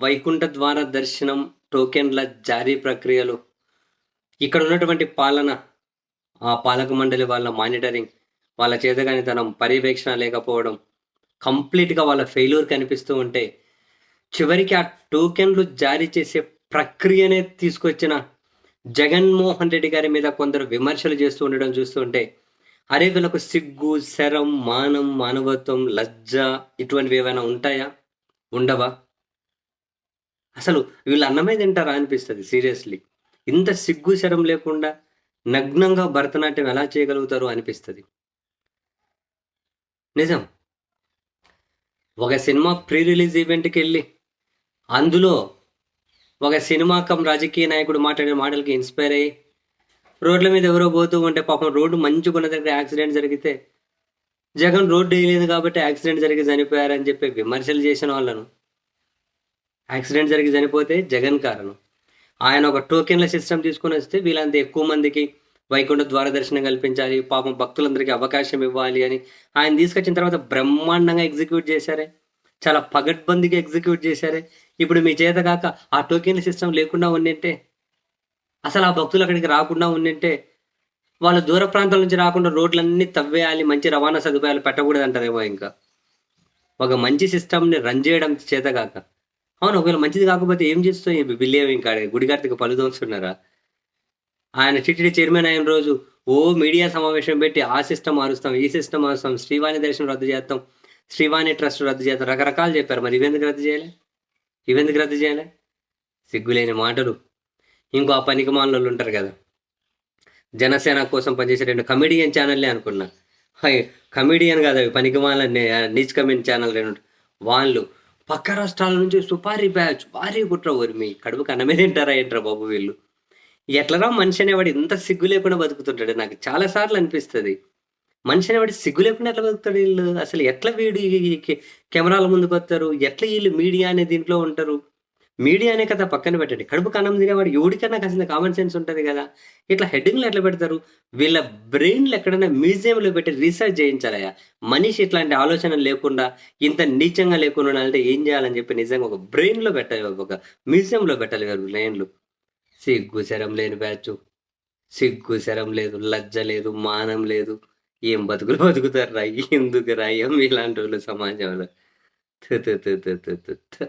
వైకుంఠ ద్వార దర్శనం టోకెన్ల జారీ ప్రక్రియలు ఇక్కడ ఉన్నటువంటి పాలన ఆ పాలక మండలి వాళ్ళ మానిటరింగ్ వాళ్ళ చేతగానితనం పర్యవేక్షణ లేకపోవడం కంప్లీట్గా వాళ్ళ ఫెయిల్యూర్ కనిపిస్తూ ఉంటే చివరికి ఆ టోకెన్లు జారీ చేసే ప్రక్రియనే తీసుకొచ్చిన జగన్మోహన్ రెడ్డి గారి మీద కొందరు విమర్శలు చేస్తూ ఉండడం చూస్తుంటే అరే వీళ్ళకు సిగ్గు శరం మానం మానవత్వం లజ్జ ఇటువంటివి ఏమైనా ఉంటాయా? ఉండవా? అసలు వీళ్ళు అన్నమే తింటారా అనిపిస్తుంది సీరియస్లీ. ఇంత సిగ్గు శరం లేకుండా నగ్నంగా భరతనాట్యం ఎలా చేయగలుగుతారు అనిపిస్తుంది. నిజం. ఒక సినిమా ప్రీ రిలీజ్ ఈవెంట్కి వెళ్ళి అందులో ఒక సినిమా కమ్ రాజకీయ నాయకుడు మాట్లాడిన మాటలకి ఇన్స్పైర్ అయ్యి రోడ్ల మీద ఎవరో పోతూ ఉంటే పాపం రోడ్డు మంచుకున్న దగ్గర యాక్సిడెంట్ జరిగితే జగన్ రోడ్డు వేయలేదు కాబట్టి యాక్సిడెంట్ జరిగి చనిపోయారని చెప్పి విమర్శలు చేసిన వాళ్ళను యాక్సిడెంట్ జరిగి చనిపోతే జగన్ కారణం. ఆయన ఒక టోకెన్ల సిస్టమ్ తీసుకొని వస్తే వీళ్ళంత ఎక్కువ మందికి వైకుంఠ ద్వార దర్శనం కల్పించాలి పాపం భక్తులందరికీ అవకాశం ఇవ్వాలి అని ఆయన తీసుకొచ్చిన తర్వాత బ్రహ్మాండంగా ఎగ్జిక్యూట్ చేశారే. చాలా పగడ్బందీగా ఎగ్జిక్యూట్ చేశారే. ఇప్పుడు మీ చేత కాక ఆ టోకెన్ల సిస్టమ్ లేకుండా ఉండింటే అసలు ఆ భక్తులు అక్కడికి రాకుండా ఉండింటే వాళ్ళు దూర ప్రాంతాల నుంచి రాకుండా రోడ్లన్నీ తవ్వేయాలి మంచి రవాణా సదుపాయాలు పెట్టకూడదు అంటారేమో ఇంకా. ఒక మంచి సిస్టమ్ని రన్ చేయడం చేత కాక. అవును ఒకవేళ మంచిది కాకపోతే ఏం చేస్తాం బిల్లేవి ఇంకా గుడి కార్తిక పలు దోస్తున్నారా? ఆయన టిటిడి చైర్మన్ అయిన రోజు ఓ మీడియా సమావేశం పెట్టి ఆ సిస్టమ్ మారుస్తాం ఈ సిస్టమ్ మారుస్తాం శ్రీవాణి దర్శనం రద్దు చేస్తాం శ్రీవాణి ట్రస్ట్ రద్దు చేస్తాం రకరకాలు చెప్పారు. మరి ఇవెందుకు రద్దు చేయలే? ఇవెందుకు రద్దు చేయలే? సిగ్గులేని మాటలు. ఇంకో ఆ పనికి మాలలో ఉంటారు కదా. జనసేన కోసం పనిచేసే రెండు కమెడియన్ ఛానల్లే అనుకున్నా. కమెడియన్ కాదు అవి పనికి మాల నీచ్ కమెంట్ ఛానల్ రెండు. వాళ్ళు పక్క రాష్ట్రాల నుంచి సుపారీ బ్యాచ్ భారీ కుట్ర ఊరి మీ కడుపుకి అన్నమే తింటారా ఏంట్రా బాబు వీళ్ళు? ఎట్లరా మనిషి అనేవాడు ఇంత సిగ్గు లేకుండా బతుకుతుంటాడు? నాకు చాలా సార్లు అనిపిస్తుంది. మనిషి అనేవాడు సిగ్గు లేకుండా ఎట్లా బతుకుతాడు వీళ్ళు? అసలు ఎట్లా వీడు కెమెరాల ముందుకు వస్తారు ఎట్లా వీళ్ళు మీడియా అనే దీంట్లో ఉంటారు? మీడియా అనే కదా పక్కన పెట్టండి. కడుపు కన్నం తినేవాడు ఎవడికన్నా కాసిన కామన్ సెన్స్ ఉంటుంది కదా. ఇట్లా హెడ్డింగ్లు ఎట్లా పెడతారు? వీళ్ళ బ్రెయిన్లు ఎక్కడైనా మ్యూజియంలో పెట్టి రీసెర్చ్ చేయించాలయ్యా. మనిషి ఇట్లాంటి ఆలోచన లేకుండా ఇంత నీచంగా లేకుండా ఉండాలంటే ఏం చేయాలని చెప్పి నిజంగా ఒక బ్రెయిన్లో పెట్టాలి ఒక మ్యూజియంలో పెట్టాలి వారు బ్రెయిన్లు సిగ్గు శరం లేని బ్యాచ్ సిగ్గు శరం లేదు లజ్జ లేదు మానం లేదు. ఏం బతుకులు బతుకుతారు రా? ఎందుకు రాయం ఇలాంటి వాళ్ళు సమాజంలో? థు.